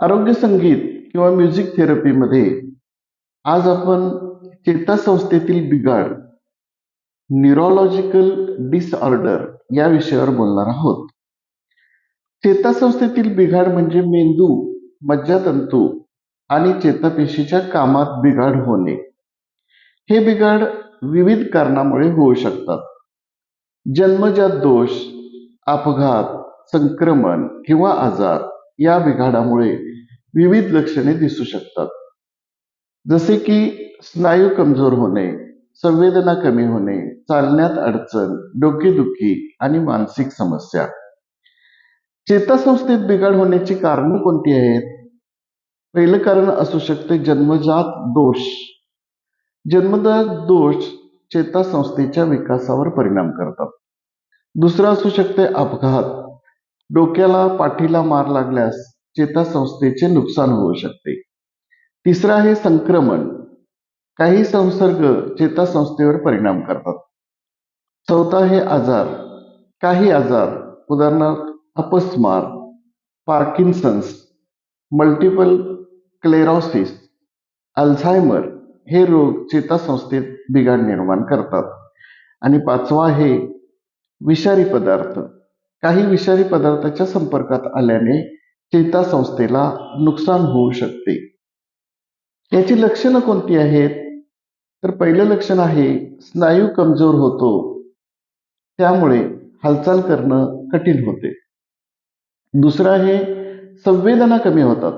आरोग्य संगीत किंवा म्युझिक थेरपीमध्ये आज आपण चेतासंस्थेतील बिघाड न्यूरोलॉजिकल डिसऑर्डर या विषयावर बोलणार आहोत. चेतासंस्थेतील बिघाड म्हणजे मेंदू मज्जातंतू आणि चेतापेशीच्या कामात बिघाड होणे. हे बिघाड विविध कारणामुळे होऊ शकतात. जन्मजात दोष अपघात संक्रमण किंवा आजार या बिघाडामुळे विविध लक्षणे दिसू शकतात. जसे की स्नायू कमजोर होणे संवेदना कमी होणे चालण्यात अडचण डोकेदुखी आणि मानसिक समस्या. चेतासंस्थेत बिघाड होण्याची कारणं कोणती आहेत? पहिलं कारण असू शकते जन्मजात दोष. जन्मजात दोष चेतासंस्थेच्या विकासावर परिणाम करतात. दुसरं असू शकते अपघात. डोक्याला पाठीला मार लागल्यास चेतासंस्थेचे नुकसान होऊ शकते. तिसरं आहे संक्रमण. काही संसर्ग चेतासंस्थेवर परिणाम करतात. चौथा आहे आजार. काही आजार उदाहरणार्थ अपस्मार पार्किन्सन्स मल्टिपल क्लेरॉसिस अल्झायमर हे रोग चेतासंस्थेत बिघाड निर्माण करतात. आणि पाचवा आहे विषारी पदार्थ. काही विषारी पदार्थाच्या संपर्कात आल्याने चेतासंस्थेला नुकसान होऊ शकते. याची लक्षणं कोणती आहेत? तर पहिलं लक्षण आहे स्नायू कमजोर होतो. त्यामुळे हालचाल करणं कठीण होते. दुसरं आहे संवेदना कमी होतात.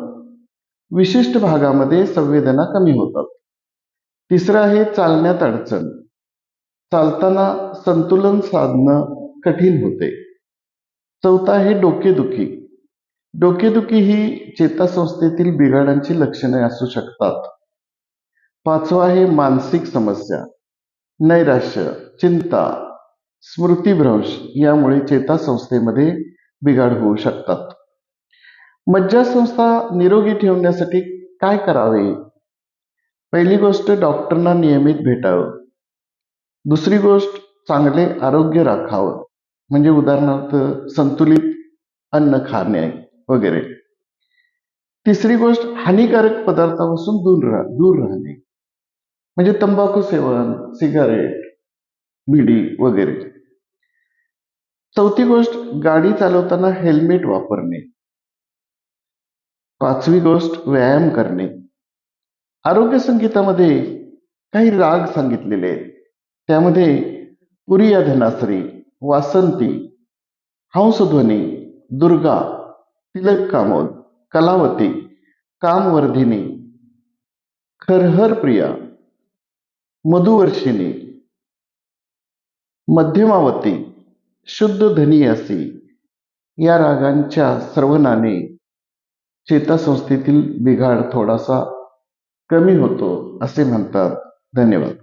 विशिष्ट भागामध्ये संवेदना कमी होतात. तिसरं आहे चालण्यात अडचण. चालताना संतुलन साधणं कठीण होते. चौथा आहे डोकेदुखी. डोकेदुखी ही चेतासंस्थेतील बिघाडांची लक्षणे असू शकतात. पाचवा आहे मानसिक समस्या. नैराश्य चिंता स्मृतिभ्रंश यामुळे चेतासंस्थेमध्ये बिघाड होऊ शकतात. मज्जासंस्था निरोगी ठेवण्यासाठी काय करावे? पहिली गोष्ट डॉक्टरना नियमित भेटावं. दुसरी गोष्ट चांगले आरोग्य राखावं. म्हणजे उदाहरणार्थ संतुलित अन्न खाणे. वगैरे. तिसरी गोष्ट हानिकारक पदार्थापासून दूर राह दूर राहणे. म्हणजे तंबाखू सेवन सिगारेट बिडी वगैरे. चौथी गोष्ट गाडी चालवताना हेल्मेट वापरणे. पाचवी गोष्ट व्यायाम करणे. आरोग्य संगीतामध्ये काही राग सांगितलेले आहेत. त्यामध्ये पुरिया धनासरी वासंती हंसध्वनी दुर्गा तिलक कामोद कलावती कामवर्धिनी खरहर प्रिया मधुवर्षिनी मध्यमावती शुद्ध धनियासी या रागांच्या सर्वनाने चेतासंस्थेतील बिघाड थोडासा कमी होतो असे म्हणतात. धन्यवाद.